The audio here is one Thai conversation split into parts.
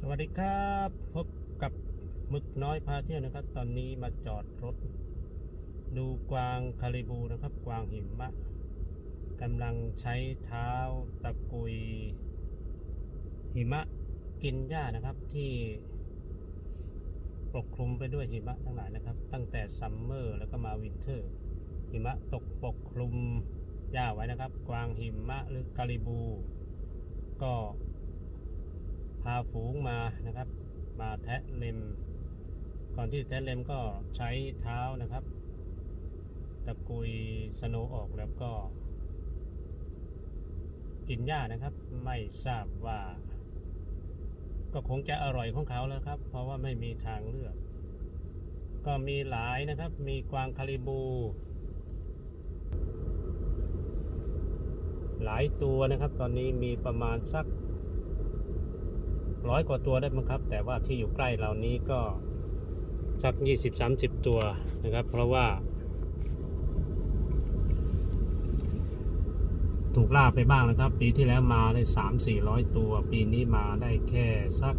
สวัสดีครับ พบกับมึกน้อยพาเที่ยวนะครับ ตอนนี้มาจอดรถ ดูกวางคาริบูนะครับ กวางหิมะกำลังใช้เท้าตะกุย หิมะกินหญ้านะครับที่ปกคลุมไปด้วยหิมะทั้งหลายนะครับ ตั้งแต่ซัมเมอร์แล้วก็มาวินเทอร์ หิมะตกปกคลุมหญ้าไว้นะครับ กวางหิมะหรือกาลิบู ก็ พาฝูงมานะครับ มาแทะเล็ม ก่อนที่แทะเล็มก็ใช้เท้านะครับ ตะกุยสโนออกแล้วก็ กินหญ้านะครับ ไม่ทราบว่า ก็คงจะอร่อยของเขาแล้วครับ เพราะว่าไม่มีทางเลือก ก็มีหลายนะครับ มีกวางคาริบูหลายตัวนะครับ ตอนนี้มีประมาณสัก ร้อยกว่าตัวได้มั้งครับ แต่ว่าที่อยู่ใกล้เรานี้ก็สัก20-30 ตัวนะครับ เพราะว่า ถูกล่าไปบ้างนะครับ ปีที่แล้วมาได้ 3-400 ตัว ปีนี้มาได้แค่สัก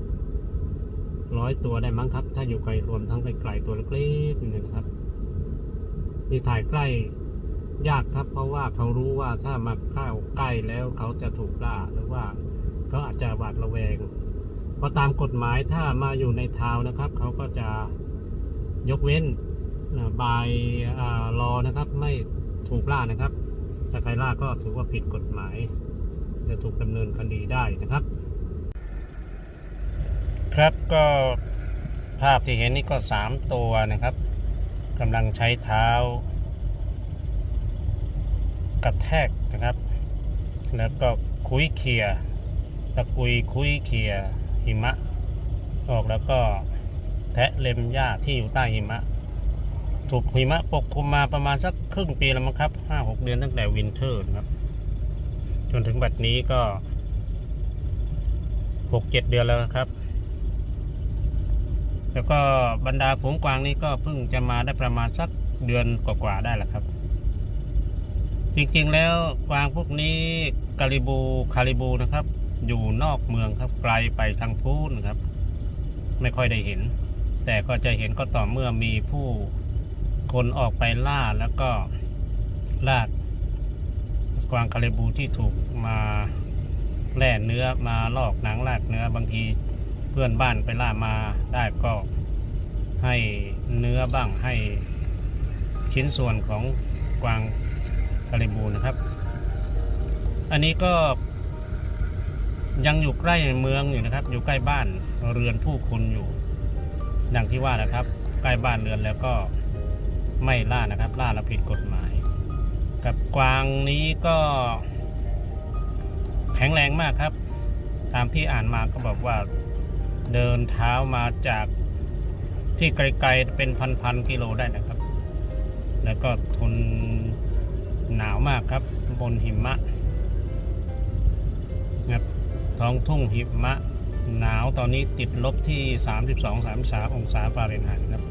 ร้อยตัวได้มั้งครับ ถ้าอยู่ไกลรวมทั้งไกลๆตัวเล็กๆนี่นะครับนี่ถ่ายใกล้ยากครับ เพราะว่าเขารู้ว่าถ้ามาเข้าใกล้แล้วเขาจะถูกล่าหรือว่าเขาอาจจะหวาดระแวง เพราะตามกฎหมายถ้ามาอยู่ในทาวนะครับ เขาก็จะยกเว้นบายรอนะครับ ไม่ถูกล่านะครับถ้าใครล่าก็ถือว่าผิดกฎหมาย จะถูกดำเนินคดีได้นะครับ ครับก็ภาพที่เห็นนี่ก็สามตัวนะครับกำลังใช้เท้า กระแทกนะครับ แล้วก็คุยเขี่ยตะกุยคุยเขี่ย หิมะ ออกแล้วก็แทะเล็มหญ้าที่อยู่ใต้หิมะ ถูกหิมะปกคลุมมาประมาณสักครึ่งปีแล้วมั้งครับห้าหกเดือนตั้งแต่วินเทอร์นะครับ จนถึงบัดนี้ก็หกเจ็ดเดือนแล้วนะครับ แล้วก็บรรดาฝูงกวางนี้ก็เพิ่งจะมาได้ประมาณสักเดือนกว่าๆได้แหละครับ จริงๆแล้วกวางพวกนี้กาลิบูคาริบูนะครับ อยู่นอกเมืองครับไกลไปทางพูนครับ ไม่ค่อยได้เห็น แต่ก็จะเห็นก็ต่อเมื่อมีผู้คนออกไปล่าแล้วก็ลากกวางคาริบูที่ถูกมาแล่เนื้อมาลอกหนังลากเนื้อบางทีเพื่อนบ้านไปล่ามาได้ก็ให้เนื้อบ้างให้ชิ้นส่วนของกวางกาลิบูนะครับ อันนี้ก็ ยังอยู่ใกล้เมืองอยู่นะครับ อยู่ใกล้บ้านเรือนผู้คนอยู่ดังที่ว่านะครับ ใกล้บ้านเรือนแล้วก็ไม่ล่านะครับ ล่าแล้วผิดกฎหมาย กับกวางนี้ก็ แข็งแรงมากครับ ตามที่อ่านมาก็บอกว่า เดินเท้ามาจากที่ไกลๆเป็นพันๆกิโลได้นะครับ แล้วก็ทนหนาวมากครับ บนหิมะนะครับ ท้องทุ่งหิมะหนาวตอนนี้ติดลบที่ 32 33 องศาฟาเรนไฮต์ครับ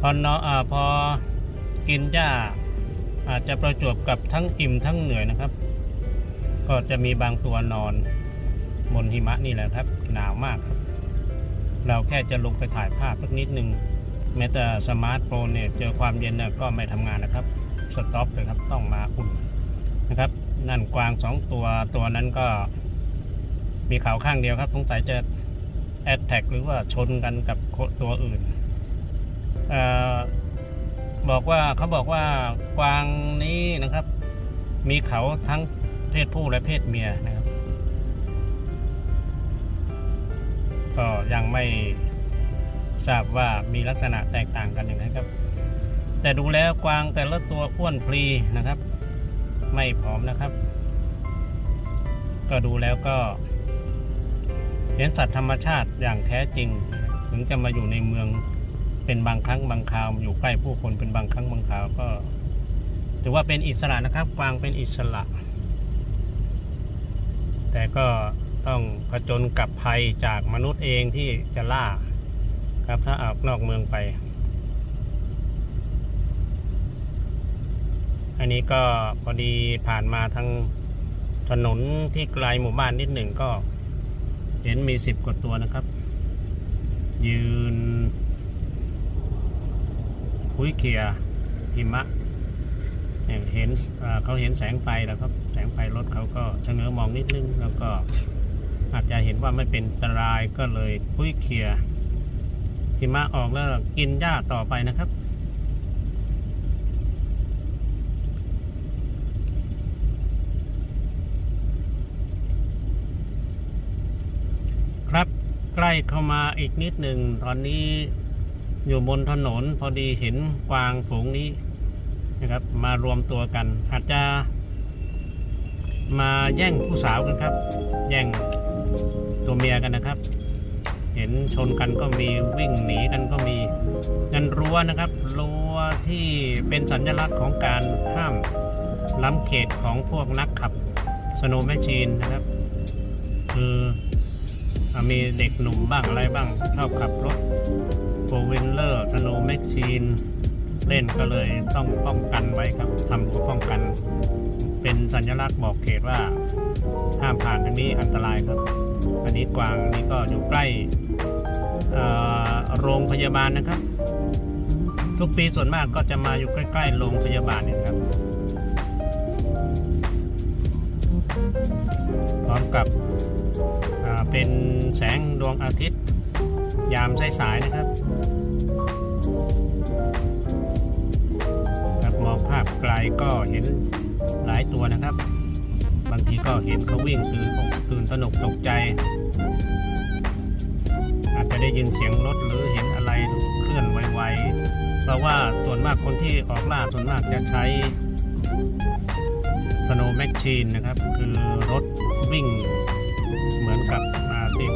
พอเนาะอ่าพอกินหญ้าอาจจะประจวบกับทั้งอิ่มทั้งเหนื่อยนะครับ ก็จะมีบางตัวนอนบนหิมะนี่แหละครับ หนาวมากครับ เราแค่จะลงไปถ่ายภาพสักนิดหนึ่งแม้แต่สมาร์ทโฟนเนี่ยเจอความเย็นนก็ไม่ทำงานนะครับสต็อปเลยครับต้องมาอุ่นนะครับ นั่นกวางสองตัวตัวนั้นก็ มีเขาข้างเดียวครับสงสัยจะแอดแท็กหรือว่าชนกันกับตัวอื่นออบอกว่าเขาบอกว่ากวางนี้นะครับ มีเขาทั้งเพศผู้และเพศเมียนะครับ ก็ยังไม่ทราบว่ามีลักษณะแตกต่างกันอย่างไรครับ แต่ดูแล้วกวางแต่ละตัวอ้วนพลีนะครับ ไม่ผอมนะครับ ก็ดูแล้วก็ ห็นสัตว์ธรรมชาติอย่างแท้จริง ถึงจะมาอยู่ในเมืองเป็นบางครั้งบางคราวอยู่ใกล้ผู้คนเป็นบางครั้งบางคราวก็ถือว่าเป็นอิสระนะครับกวางเป็นอิสระ แต่ก็ต้องผจญกับภัยจากมนุษย์เองที่จะล่าครับถ้าออกนอกเมืองไป อันนี้ก็พอดีผ่านมาทางถนนที่ไกลหมู่บ้านนิดหนึ่งก็ เห็นมีสิบกว่าตัวนะครับ ยืน คุยเคียหิมะเนี่ยเห็นอ่าเขาเห็นแสงไฟแล้วครับ แสงไฟรถเขาก็ชะเง้อมองนิดนึง แล้วก็อาจจะเห็นว่าไม่เป็นอันตรายก็เลยคุยเคียหิมะออกแล้วกินหญ้าต่อไปนะครับ ครับ ใกล้เข้ามาอีกนิดหนึ่ง ตอนนี้อยู่บนถนนพอดีเห็นกวางฝูงนี้นะครับ มารวมตัวกัน อาจจะ มาแย่งผู้สาวกันครับ แย่งตัวเมียกันนะครับ เห็นชนกันก็มีวิ่งหนีกันก็มีงันรั้วนะครับรั้วที่เป็นสัญลักษณ์ของการห้ามล้ำเขตของพวกนักขับสโนว์แมชชีนนะครับ คือ มีเด็กหนุ่มบ้างอะไรบ้างชอบขับรถโฟวินเลอร์สโนว์แมชชีน เล่นก็เลยต้องป้องกันไว้ครับทำรั้วป้องกัน เป็นสัญลักษณ์บอกเขตว่าห้ามผ่านทางนี้อันตรายครับ อันนี้กวางนี้ก็อยู่ใกล้โรงพยาบาลนะครับ ทุกปีส่วนมากก็จะมาอยู่ใกล้ๆโรงพยาบาลนี่ครับพร้อมกับ เป็นแสงดวงอาทิตย์ ยามสายๆนะครับครับมองภาพไกลก็เห็นหลายตัวนะครับ บางทีก็เห็นเขาวิ่งตื่นอกตื่นตระหนกตกใจ อาจจะได้ยินเสียงรถหรือเห็นอะไรเคลื่อนไวๆเพราะว่าส่วนมากคนที่ออกล่าส่วนมากจะใช้ Snow Machine นะครับ คือรถวิ่งเหมือนกับ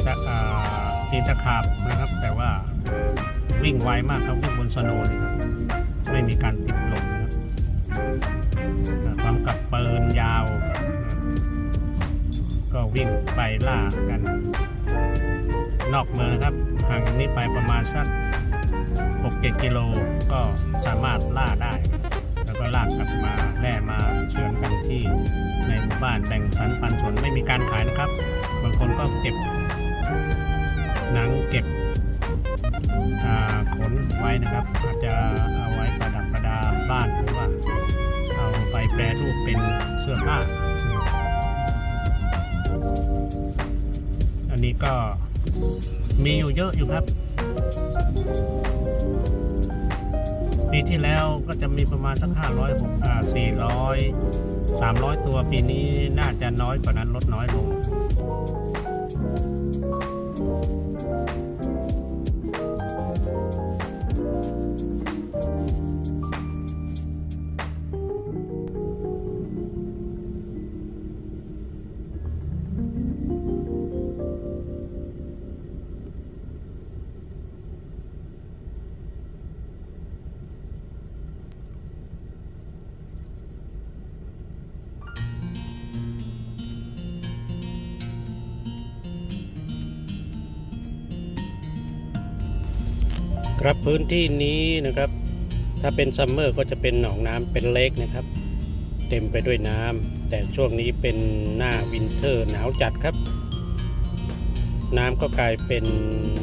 ตีนตะอ่าตีนตะขาบนะครับ แต่ว่าวิ่งไวมากครับวิ่งบนสโนว์เลยครับไม่มีการติดลมนะครับอ่าพร้อมกับปืนยาว ก็วิ่งไปล่ากัน นอกเมืองนะครับห่างจากนี้ไปประมาณสัก6-7กิโลก็สามารถล่าได้ แล้วก็ลากกลับมาแล่มาเฉือนกันที่ในหมู่บ้านแบ่งสรรปันส่วนไม่มีการขายนะครับ บางคนก็เก็บ หนังเก็บขนไว้นะครับ อาจจะเอาไว้ประดับประดาบ้านหรือว่าเอาไปแปรรูปเป็นเสื้อผ้า อันนี้ก็มีอยู่เยอะอยู่ครับ ปีที่แล้วก็จะมีประมาณสักห้าร้อยหกสี่ร้อยสามร้อยตัวปีนี้น่าจะน้อยกว่านั้นลดน้อยลง ครับพื้นที่นี้นะครับ ถ้าเป็นซัมเมอร์ก็จะเป็นหนองน้ำเป็นเลกนะครับ เต็มไปด้วยน้ำแต่ช่วงนี้เป็นหน้าวินเทอร์หนาวจัดครับ น้ำก็กลายเป็น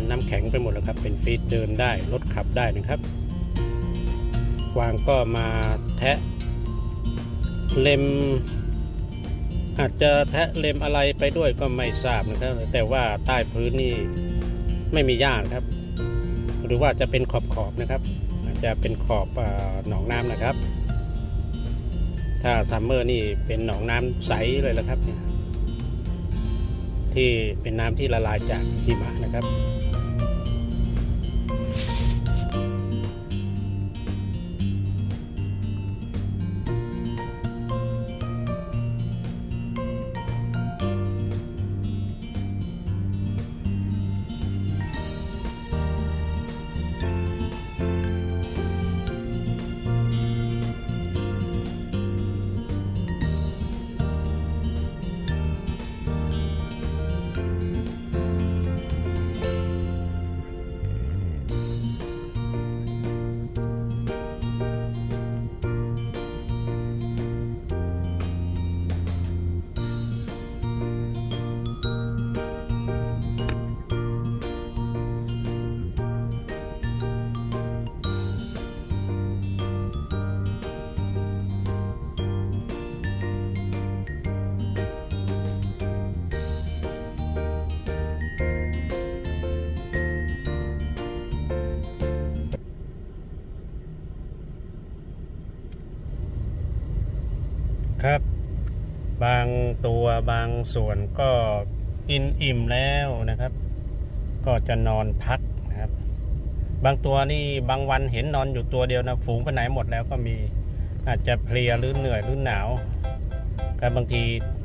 น้ำแข็งไปหมดแล้วครับ เป็นฟีดเดินได้รถขับได้นะครับกวางก็มาแทะเล็ม อาจจะแทะเล็มอะไรไปด้วยก็ไม่ทราบนะครับ แต่ว่าใต้พื้นนี่ไม่มีหญ้าครับ หรือว่าจะเป็นขอบขอบนะครับอาจจะเป็นขอบอหนองน้ำนะครับ ถ้าซัมเมอร์นี่เป็นหนองน้ำใสเลยละครับเนี่ยที่เป็นน้ำที่ละลายจากหิมะนะครับ ครับ บางตัวบางส่วนก็กินอิ่มแล้วนะครับ ก็จะนอนพักนะครับ บางตัวนี่บางวันเห็นนอนอยู่ตัวเดียวนะฝูงไปไหนหมดแล้วก็มีอาจจะเพลียหรือเหนื่อยหรือหนาวก็บางที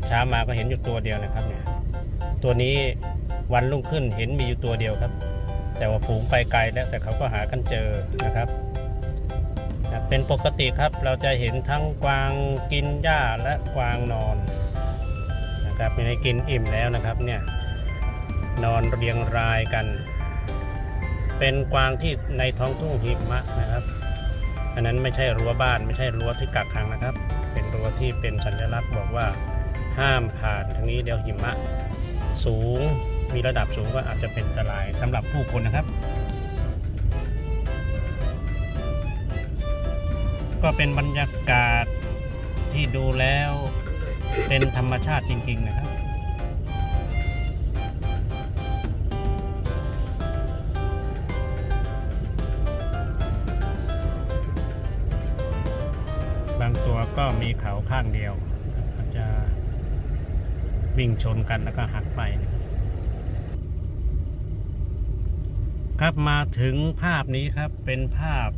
เช้ามาก็เห็นอยู่ตัวเดียวนะครับเนี่ยตัวนี้วันรุ่งขึ้นเห็นมีอยู่ตัวเดียวครับ แต่ว่าฝูงไปไกลแล้วแต่เขาก็หากันเจอนะครับ เป็นปกติครับเราจะเห็นทั้งกวางกินหญ้าและกวางนอนนะครับไม่ได้กินอิ่มแล้วนะครับเนี่ยนอนเรียงรายกัน เป็นกวางที่ในท้องทุ่งหิมะนะครับ อันนั้นไม่ใช่รั้วบ้านไม่ใช่รั้วที่กักขังนะครับ เป็นรั้วที่เป็นสัญลักษณ์บอกว่าห้ามผ่านทางนี้เดี๋ยวหิมะ สูงมีระดับสูงก็อาจจะเป็นอันตรายสำหรับผู้คนนะครับ ก็เป็นบรรยากาศที่ดูแล้วเป็นธรรมชาติจริง ๆ นะครับ บางตัวก็มีเขาข้างเดียวอาจจะวิ่งชนกันแล้วก็หักไปนะครับครับมาถึงภาพนี้ครับเป็นภาพ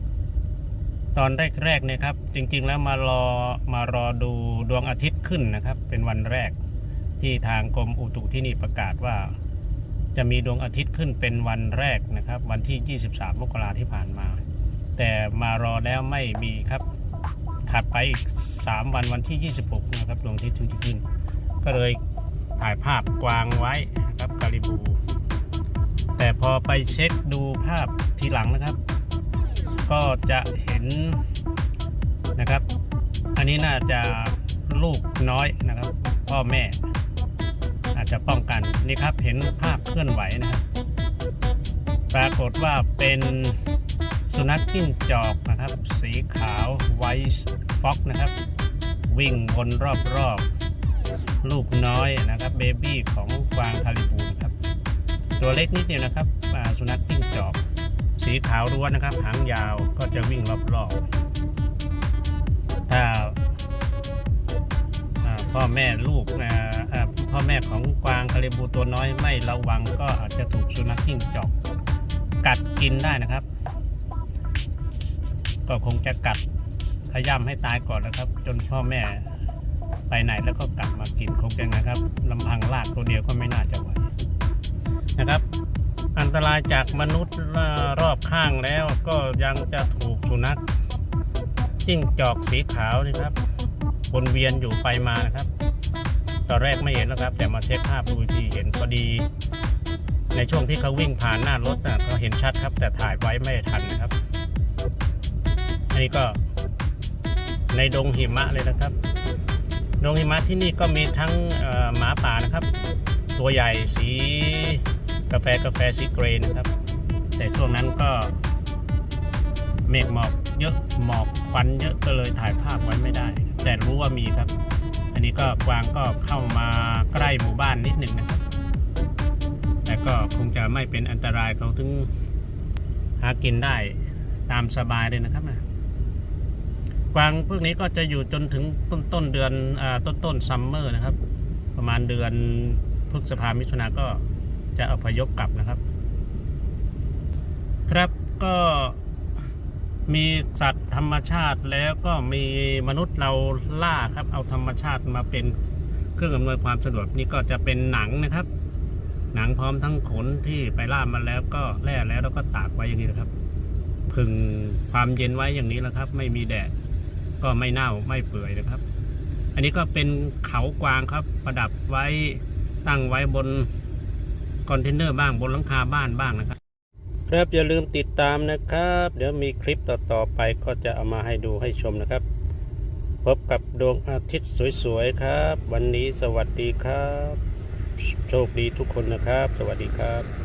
ตอนแรกๆเนี่ยครับ จริงๆแล้วมารอมารอดูดวงอาทิตย์ขึ้นนะครับ เป็นวันแรกที่ทางกรมอุตุที่นี่ประกาศว่า จะมีดวงอาทิตย์ขึ้นเป็นวันแรกนะครับ วันที่ 23 มกราที่ผ่านมา แต่มารอแล้วไม่มีครับถัดไปอีก 3 วันวันที่ 26 นะครับดวงอาทิตย์ถึงจะขึ้น ก็เลยถ่ายภาพกวางไว้ครับกาลิบู แต่พอไปเช็คดูภาพทีหลังนะครับ ก็จะเห็นนะครับ อันนี้น่าจะลูกน้อยนะครับ พ่อแม่ อาจจะป้องกันนี่ครับเห็นภาพเคลื่อนไหวนะครับปรากฏว่าเป็นสุนัขจิ้งจอกนะครับ สีขาวไวท์ฟ็อกนะครับ วิ่งวนรอบๆ ลูกน้อยนะครับเบบี้ของกวางคาลิบูนครับ ตัวเล็กนิดเดียวนะครับสุนัขจิ้งจอก สีขาวล้วนนะครับ หางยาวก็จะวิ่งรอบๆ ถ้าพ่อแม่ลูกพ่อแม่ของกวางคาริบูตัวน้อยไม่ระวังก็อาจจะถูกสุนัขจิ้งจอกกัดกินได้นะครับ ก็คงจะกัดขย้ำให้ตายก่อนนะครับ จนพ่อแม่ไปไหนแล้วก็กลับมากินคงจะนะครับลำพังลากตัวเดียวก็ไม่น่าจะไหวนะครับ ตรายจากมนุษย์รอบข้างแล้วก็ยังจะถูกสุนัขจิ้งจอกสีขาวนี่ครับวนเวียนอยู่ไปมานะครับ ตอนแรกไม่เห็นแล้วครับ แต่มาเช็คภาพดูทีเห็นพอดี ในช่วงที่เขาวิ่งผ่านหน้ารถนะเขาเห็นชัดครับ แต่ถ่ายไว้ไม่ทันนะครับ อันนี้ก็ในดงหิมะเลยนะครับดงหิมะที่นี่ก็มีทั้งหมาป่านะครับ ตัวใหญ่สี กาแฟกาแฟสีเกรย์นะครับ แต่ช่วงนั้นก็เมฆหมอกเยอะหมอกควันเยอะก็เลยถ่ายภาพไว้ไม่ได้ แต่รู้ว่ามีครับ อันนี้ก็กวางก็เข้ามาใกล้หมู่บ้านนิดหนึ่งนะครับ แต่ก็คงจะไม่เป็นอันตรายเขาถึงหากินได้ตามสบายเลยนะครับนะกวางพวกนี้ก็จะอยู่จนถึงต้นต้นเดือนอต้นต้นซัมเมอร์นะครับ ประมาณเดือนพฤษภามิถุนาก็ จะอพยพกลับนะครับ ครับก็มีสัตว์ธรรมชาติแล้วก็มีมนุษย์เราล่าครับ เอาธรรมชาติมาเป็นเครื่องอำนวยความสะดวกนี่ก็จะเป็นหนังนะครับ หนังพร้อมทั้งขนที่ไปล่ามาแล้วก็แล่แล้วแล้วก็ตากไว้อย่างนี้นะครับพึงความเย็นไว้อย่างนี้แล้วครับ ไม่มีแดดก็ไม่เน่าไม่เปื่อยนะครับ อันนี้ก็เป็นเขากวางครับ ประดับไว้ตั้งไว้บน คอนเทนเนอร์บ้างบนหลังคาบ้านบ้างนะครับ ครับอย่าลืมติดตามนะครับ เดี๋ยวมีคลิปต่อๆไปก็จะเอามาให้ดูให้ชมนะครับ พบกับดวงอาทิตย์สวยๆครับ วันนี้สวัสดีครับ โชคดีทุกคนนะครับ สวัสดีครับ